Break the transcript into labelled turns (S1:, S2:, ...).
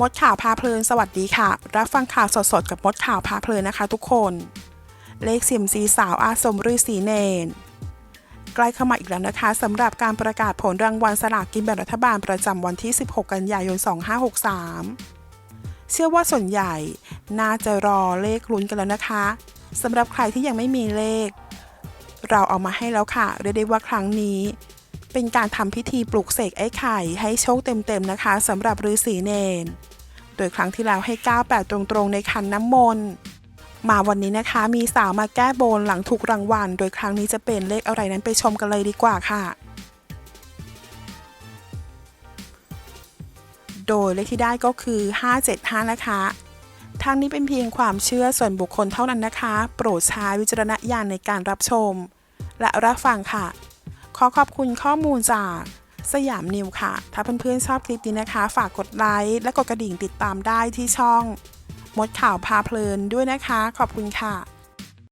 S1: มดข่าวพาเพลินสวัสดีค่ะ รับฟังข่าวสดๆ กับมดข่าวพาเพลินนะคะทุกคน เลขเสียมซีสาวอาสมฤาษีเนนใกล้เข้ามาอีกแล้วนะคะสำหรับการประกาศผลรางวัลสลากกินแบ่งรัฐบาลประจำวันที่ 16 กันยายน 2563 เชื่อว่าส่วนใหญ่น่าจะรอเลขลุ้นกันแล้วนะคะสำหรับใครที่ยังไม่มีเลข เราเอามาให้แล้วค่ะเรียกได้ว่าครั้งนี้ เป็นการทำพิธีปลุกเสกไอ้ไข่ให้โชคเต็มๆนะคะสำหรับฤาษีเนน โดยครั้งที่แล้วให้ 98 ตรงๆ ในคันน้ำมนต์ มาวันนี้นะคะมีสาวมาแก้บนหลังถูกรางวัล โดยครั้งนี้จะเป็นเลขอะไรนั้นไปชมกันเลยดีกว่าค่ะ โดยเลขที่ได้ก็คือ 575 นะคะทางนี้เป็นเพียงความเชื่อส่วนบุคคลเท่านั้นนะคะ โปรดใช้วิจารณญาณในการรับชม และรับฟังค่ะ ขอขอบคุณข้อมูลจากสยามนิวค่ะ ถ้าเพื่อนๆชอบคลิปนี้นะคะ ฝากกดไลค์และกดกระดิ่งติดตามได้ที่ช่อง มดข่าวพาเพลินด้วยนะคะ ขอบคุณค่ะ